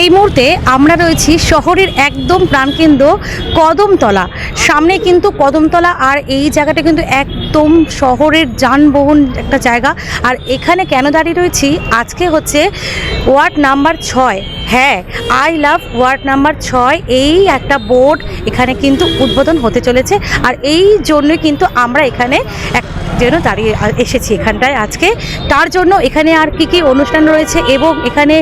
এই মুহূর্তে আমরা রয়েছি শহরের একদম প্রাণকেন্দ্র কদমতলা। সামনে কিন্তু কদমতলা আর এই জায়গাটা কিন্তু একদম শহরের যানবাহন একটা জায়গা। আর এখানে কেন দাঁড়িয়ে রয়েছি? আজকে হচ্ছে ওয়ার্ড নাম্বার ছয়। হ্যাঁ আই লাভ ওয়ার্ড নাম্বার ছয়। এই একটা বোর্ড এখানে কিন্তু উদ্বোধন হতে চলেছে। আর এই জন্যই কিন্তু আমরা এখানে এক যেন দাঁড়িয়ে এসেছি এখানটায় আজকে। তার জন্য এখানে আর কি কি অনুষ্ঠান রয়েছে এবং এখানে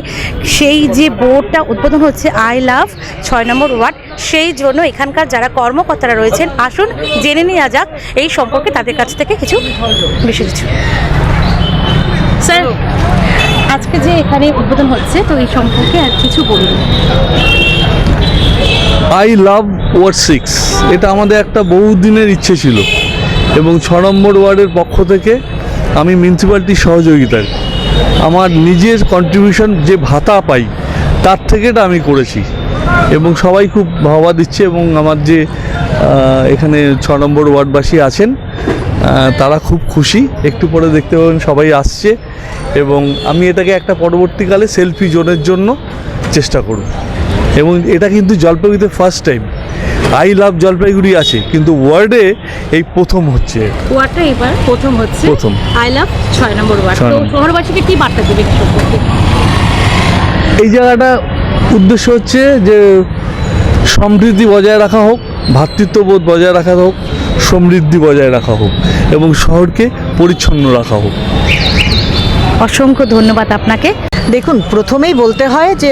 সেই যে বোর্ডটা উদ্বোধন হচ্ছে, আই লাভ, ছয় নম্বর ওয়ার্ড, সেই জন্য এখানকার যারা কর্মকর্তারা রয়েছেন, আসুন জেনে নেওয়া যাক এই সম্পর্কে তাদের কাছ থেকে কিছু বেশি কিছু। স্যার, আজকে যে এখানে উদ্বোধন হচ্ছে, তো এই সম্পর্কে আর কিছু বলুন। I love ward six. এটা আমাদের একটা বহুদিনের ইচ্ছে ছিল। এবং ছ নম্বর ওয়ার্ডের পক্ষ থেকে আমি মিউনিসিপ্যালিটির সহযোগিতায় আমার নিজের কন্ট্রিবিউশন যে ভাতা পাই, তার থেকে এটা আমি করেছি। এবং সবাই খুব ভাবা দিচ্ছে এবং আমার যে এখানে ছ নম্বর ওয়ার্ডবাসী আছেন তারা খুব খুশি। একটু পরে দেখতে পাবেন সবাই আসছে এবং আমি এটাকে একটা পরবর্তীকালে সেলফি জোনের জন্য চেষ্টা করব। এবং এটা কিন্তু জলপাইগুড়িতে first time I love Jalpaiguri আছে কিন্তু ওয়ার্ডে এই প্রথম হচ্ছে। ওয়ার্ডটা এবার প্রথম হচ্ছে। প্রথম। আই লাভ ছয় নম্বর ওয়ার্ড। তো শহরবাসীকে কি বার্তা দেবে এই জায়গাটা উদ্দেশ্য হচ্ছে যে সমৃদ্ধি বজায় রাখা হোক ভ্রাতৃত্ববোধ বজায় রাখা হোক সমৃদ্ধি বজায় রাখা হোক এবং শহরকে পরিচ্ছন্ন রাখা হোক। অসংখ্য ধন্যবাদ আপনাকে। দেখুন প্রথমেই বলতে হয় যে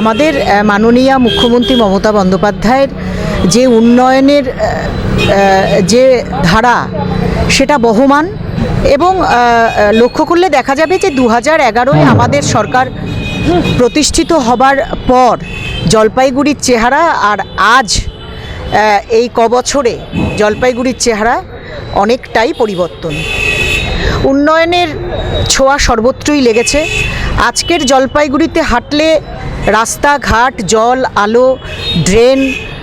আমাদের মাননীয় মুখ্যমন্ত্রী মমতা বন্দ্যোপাধ্যায়ের যে উন্নয়নের যে ধারা সেটা বহমান এবং লক্ষ্য করলে দেখা যাবে যে দু হাজার এগারোয় আমাদের সরকার প্রতিষ্ঠিত হবার পর জলপাইগুড়ির চেহারা আর আজ এই কবছরে জলপাইগুড়ির চেহারা অনেকটাই পরিবর্তন। উন্নয়নের ছোঁয়া সর্বত্রই লেগেছে। আজকের জলপাইগুড়িতে হাঁটলে রাস্তাঘাট, জল, আলো, ড্রেন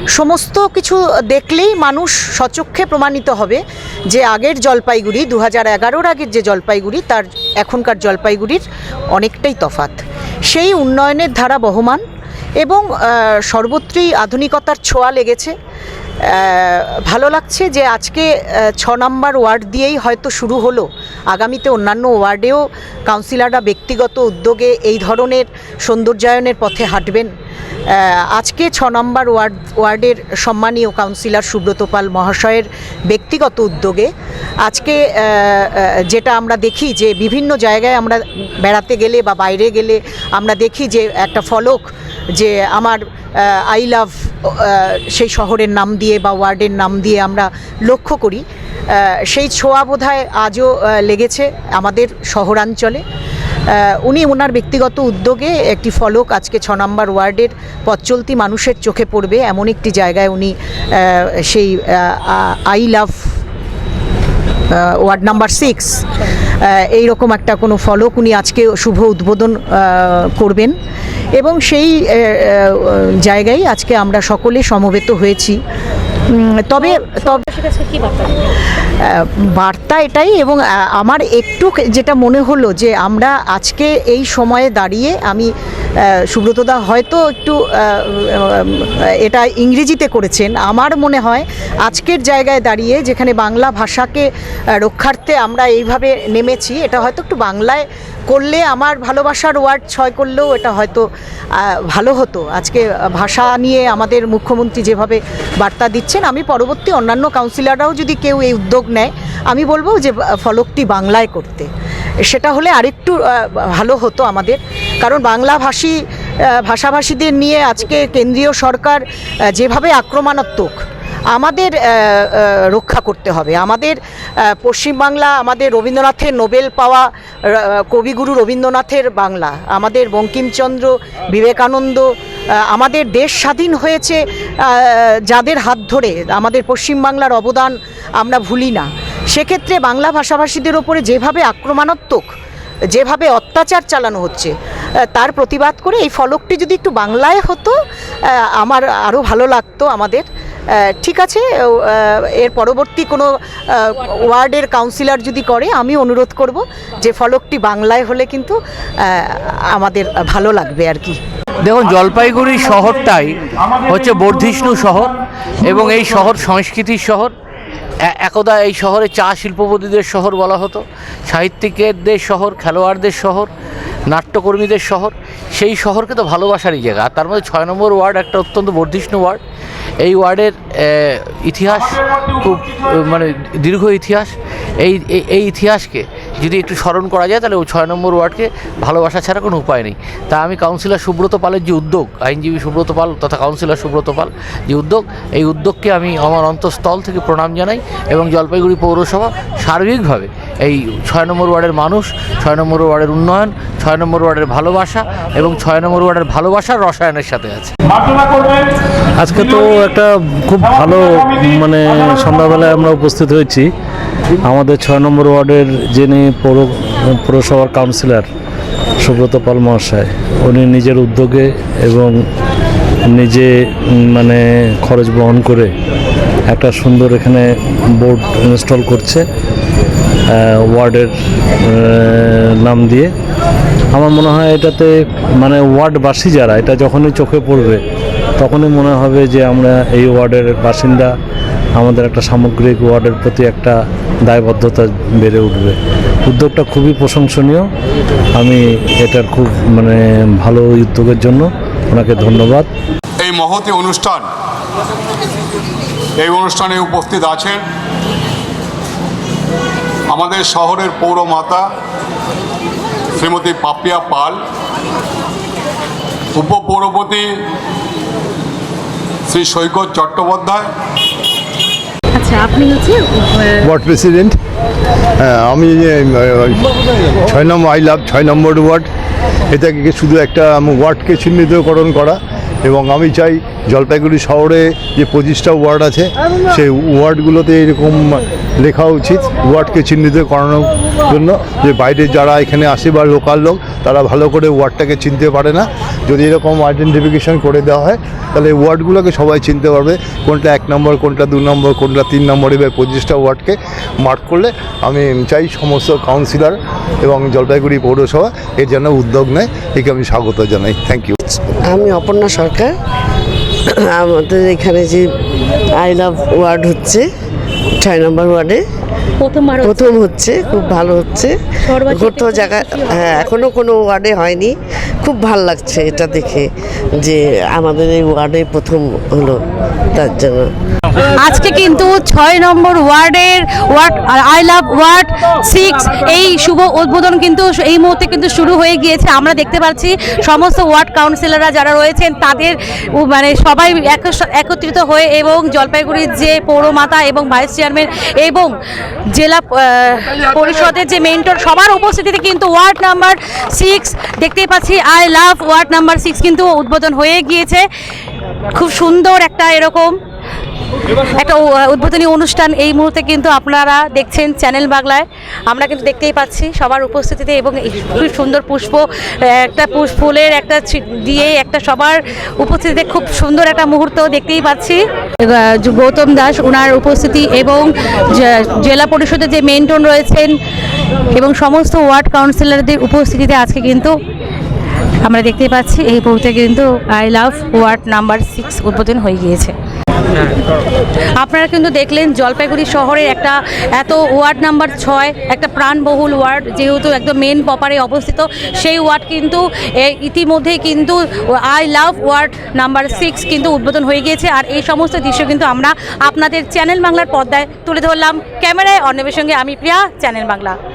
সমস্ত কিছু দেখলেই মানুষ সচক্ষে প্রমাণিত হবে যে আগের জলপাইগুড়ি দু হাজার এগারোর আগের যে জলপাইগুড়ি, তার এখনকার জলপাইগুড়ির অনেকটাই তফাত সেই উন্নয়নের ধারা বহমান এবং সর্বত্রই আধুনিকতার ছোঁয়া লেগেছে। ভালো লাগছে যে আজকে ছ নম্বর ওয়ার্ড দিয়েই হয়তো শুরু হলো। আগামীতে অন্যান্য ওয়ার্ডেও কাউন্সিলররা ব্যক্তিগত উদ্যোগে এই ধরনের সৌন্দর্যায়নের পথে হাঁটবেন। আজকে ছ নম্বর ওয়ার্ড, ওয়ার্ডের সম্মানীয় কাউন্সিলর সুব্রত পাল মহাশয়ের ব্যক্তিগত উদ্যোগে আজকে যেটা আমরা দেখি যে বিভিন্ন জায়গায় আমরা বেড়াতে গেলে বা বাইরে গেলে আমরা দেখি যে একটা ফলক যে আমার আই লাভ সেই শহরের নাম দিয়ে বা ওয়ার্ডের নাম দিয়ে আমরা লক্ষ্য করি। সেই ছোঁয়া বোধহয় আজও লেগেছে আমাদের শহরাঞ্চলে। উনি ওনার ব্যক্তিগত উদ্যোগে একটি ফলক আজকে ছ নম্বর ওয়ার্ডের পথ চলতি মানুষের চোখে পড়বে, এমন একটি জায়গায় উনি সেই I love ward number six এইরকম একটা কোনো ফলক উনি আজকে শুভ উদ্বোধন করবেন। এবং সেই জায়গায় আজকে আমরা সকলে সমবেত হয়েছি। তবে বার্তা? এটাই এবং আমার একটু যেটা মনে হলো যে আমরা আজকে এই সময়ে দাঁড়িয়ে আমি সুব্রতদা হয়তো একটু এটা ইংরেজিতে করেছেন। আমার মনে হয় আজকের জায়গায় দাঁড়িয়ে যেখানে বাংলা ভাষাকে রক্ষার্থে আমরা এইভাবে নেমেছি এটা হয়তো একটু বাংলায় করলে আমার ভালোবাসার ওয়ার্ড ছয় করলেও এটা হয়তো ভালো হতো। আজকে ভাষা নিয়ে আমাদের মুখ্যমন্ত্রী যেভাবে বার্তা দিচ্ছেন, আমি পরবর্তী অন্যান্য কাউন্সিলররাও যদি কেউ এই উদ্যোগ নেয়, আমি বলব যে ফলকটি বাংলায় করতে। সেটা হলে আরেকটু ভালো হতো আমাদের। কারণ বাংলাভাষী ভাষাভাষীদের নিয়ে আজকে কেন্দ্রীয় সরকার যেভাবে আক্রমণাত্মক আমাদের রক্ষা করতে হবে। আমাদের পশ্চিমবাংলা আমাদের রবীন্দ্রনাথের নোবেল পাওয়া কবিগুরু রবীন্দ্রনাথের বাংলা, আমাদের বঙ্কিমচন্দ্র, বিবেকানন্দ আমাদের দেশ স্বাধীন হয়েছে যাদের হাত ধরে আমাদের পশ্চিমবাংলার অবদান আমরা ভুলি না। সেক্ষেত্রে বাংলা ভাষাভাষীদের ওপরে যেভাবে আক্রমণাত্মক, যেভাবে অত্যাচার চালানো হচ্ছে তার প্রতিবাদ করে এই ফলকটি যদি একটু বাংলায় হতো আমার আরও ভালো লাগতো আমাদের ঠিক আছে এর পরবর্তী কোনো ওয়ার্ডের কাউন্সিলর যদি করে, আমি অনুরোধ করব যে ফলকটি বাংলায় হলে কিন্তু আমাদের ভালো লাগবে আর কি। দেখুন, জলপাইগুড়ি শহরটাই হচ্ছে বর্ধিষ্ণু শহর এবং এই শহর সংস্কৃতির শহর। একদা এই শহরে চা শিল্পপতিদের শহর বলা হতো সাহিত্যিকদের শহর, খেলোয়াড়দের শহর নাট্যকর্মীদের শহর। সেই শহরকে তো ভালোবাসারই জায়গা। আর তার মধ্যে ছয় নম্বর ওয়ার্ড একটা অত্যন্ত বর্ধিষ্ণু ওয়ার্ড। এই ওয়ার্ডের ইতিহাস খুব মানে দীর্ঘ ইতিহাস। এই এই- ইতিহাসকে যদি একটু স্মরণ করা যায়, তাহলে ছয় নম্বর ওয়ার্ডকে ভালোবাসা ছাড়া কোনো উপায় নেই। তা আমি কাউন্সিলর সুব্রত পালের যে উদ্যোগ, আইনজীবী সুব্রত পাল তথা কাউন্সিলর সুব্রত পাল যে উদ্যোগ, এই উদ্যোগকে আমি আমার অন্তঃস্থল থেকে প্রণাম জানাই এবং জলপাইগুড়ি পৌরসভা সার্বিকভাবে এই ছয় নম্বর ওয়ার্ডের মানুষ ছয় নম্বর ওয়ার্ডের উন্নয়ন ছয় নম্বর ওয়ার্ডের ভালোবাসা এবং ছয় নম্বর ওয়ার্ডের ভালোবাসার রসায়নের সাথে আছে। আজকে তো একটা খুব ভালো মানে সন্ধ্যাবেলায় আমরা উপস্থিত হয়েছি। আমাদের ছয় নম্বর ওয়ার্ডের যিনি পৌর পৌরসভার কাউন্সিলর সুব্রত পাল মহাশয় উনি নিজের উদ্যোগে এবং নিজে মানে খরচ বহন করে একটা সুন্দর এখানে বোর্ড ইনস্টল করছে। ওয়ার্ডের নাম দিয়ে। আমার মনে হয় এটাতে মানে ওয়ার্ডবাসী যারা, এটা যখনই চোখে পড়বে, তখনই মনে হবে যে আমরা এই ওয়ার্ডের বাসিন্দা। আমাদের একটা সামগ্রিক ওয়ার্ডের প্রতি একটা দায়বদ্ধতা বেড়ে উঠবে। উদ্যোগটা খুবই প্রশংসনীয়। আমি এটার খুব মানে ভালো উদ্যোগের জন্য ওনাকে ধন্যবাদ। এই মহতি অনুষ্ঠান, এই অনুষ্ঠানে উপস্থিত আছেন আমাদের শহরের পৌরমাতা শ্রীমতী পাপিয়া পাল উপপৌরপতি শ্রী সৈকত চট্টোপাধ্যায়। আচ্ছা আপনি হচ্ছে ওয়ার্ড প্রেসিডেন্ট। হ্যাঁ আমি যে, ছয় নম্বর আই লাভ ছয় নম্বর ওয়ার্ড। এটাকে শুধু একটা ওয়ার্ডকে চিহ্নিতকরণ করা এবং আমি চাই জলপাইগুড়ি শহরে যে পঁচিশটা ওয়ার্ড আছে, সেই ওয়ার্ডগুলোতে এরকম লেখা উচিত, ওয়ার্ডকে চিহ্নিত করানোর জন্য যে বাইরে যারা এখানে আসে বা লোকাল লোক, তারা ভালো করে ওয়ার্ডটাকে চিনতে পারে না। যদি এরকম আইডেন্টিফিকেশন করে দেওয়া হয়, তাহলে ওয়ার্ডগুলোকে সবাই চিনতে পারবে, কোনটা এক নম্বর, কোনটা দু নম্বর, কোনটা তিন নম্বর, এবার পঁচিশটা ওয়ার্ডকে মার্ক করলে আমি চাই সমস্ত কাউন্সিলর এবং জলপাইগুড়ি পৌরসভা এর জন্য উদ্যোগ নেয়, একে আমি স্বাগত জানাই। থ্যাংক ইউ আমি অপর্ণা সরকার আমাদের এখানে যে আই লাভ ওয়ার্ড হচ্ছে ছয় নম্বর ওয়ার্ডে। প্রথম হচ্ছে? খুব ভালো হচ্ছে। কোথাও জায়গায় হ্যাঁ এখনও কোনো ওয়ার্ডে হয়নি। খুব ভালো লাগছে এটা দেখে যে আমাদের এই ওয়ার্ডে প্রথম হলো তার জন্য। আজকে কিন্তু ছয় নম্বর ওয়ার্ডের ward I love ward six এই শুভ উদ্বোধন কিন্তু এই মুহূর্তে কিন্তু শুরু হয়ে গিয়েছে। আমরা দেখতে পাচ্ছি সমস্ত ওয়ার্ড কাউন্সিলররা যারা রয়েছেন তাদের মানে সবাই এক- একত্রিত হয়ে এবং জলপাইগুড়ির যে পৌরমাতা এবং ভাইস চেয়ারম্যান এবং জেলা পরিষদের যে মেন্টর সবার উপস্থিতিতে কিন্তু ওয়ার্ড নাম্বার সিক্স দেখতেই পাচ্ছি। I love ward number six কিন্তু উদ্বোধন হয়ে গিয়েছে। খুব সুন্দর একটা এরকম একটা উদ্বোধনী অনুষ্ঠান এই মুহূর্তে কিন্তু আপনারা দেখছেন চ্যানেল বাংলায়। আমরা কিন্তু দেখতেই পাচ্ছি সবার উপস্থিতিতে এবং খুব সুন্দর পুষ্প একটা ফুলের একটা দিয়ে একটা সবার উপস্থিতিতে খুব সুন্দর একটা মুহূর্ত দেখতেই পাচ্ছি। গৌতম দাস ওনার উপস্থিতি এবং জেলা পরিষদের যে মেন্টন রয়েছেন এবং সমস্ত ওয়ার্ড কাউন্সিলরদের উপস্থিতিতে আজকে কিন্তু আমরা দেখতেই পাচ্ছি এই মুহূর্তে কিন্তু I love ward number six উদ্বোধন হয়ে গিয়েছে। আপনারা কিন্তু দেখলেন জলপাইগুড়ি শহরের একটা এত ওয়ার্ড নাম্বার ছয়, একটা প্রাণবহুল ওয়ার্ড যেহেতু একদম মেন পপারে অবস্থিত, সেই ওয়ার্ড কিন্তু ইতিমধ্যে ইতিমধ্যেই কিন্তু I love ward number six কিন্তু উদ্বোধন হয়ে গিয়েছে। আর এই সমস্ত দৃশ্য কিন্তু আমরা আপনাদের চ্যানেল বাংলার পর্দায় তুলে ধরলাম। ক্যামেরায় অন্যবের সঙ্গে আমি প্রিয়া, চ্যানেল বাংলা।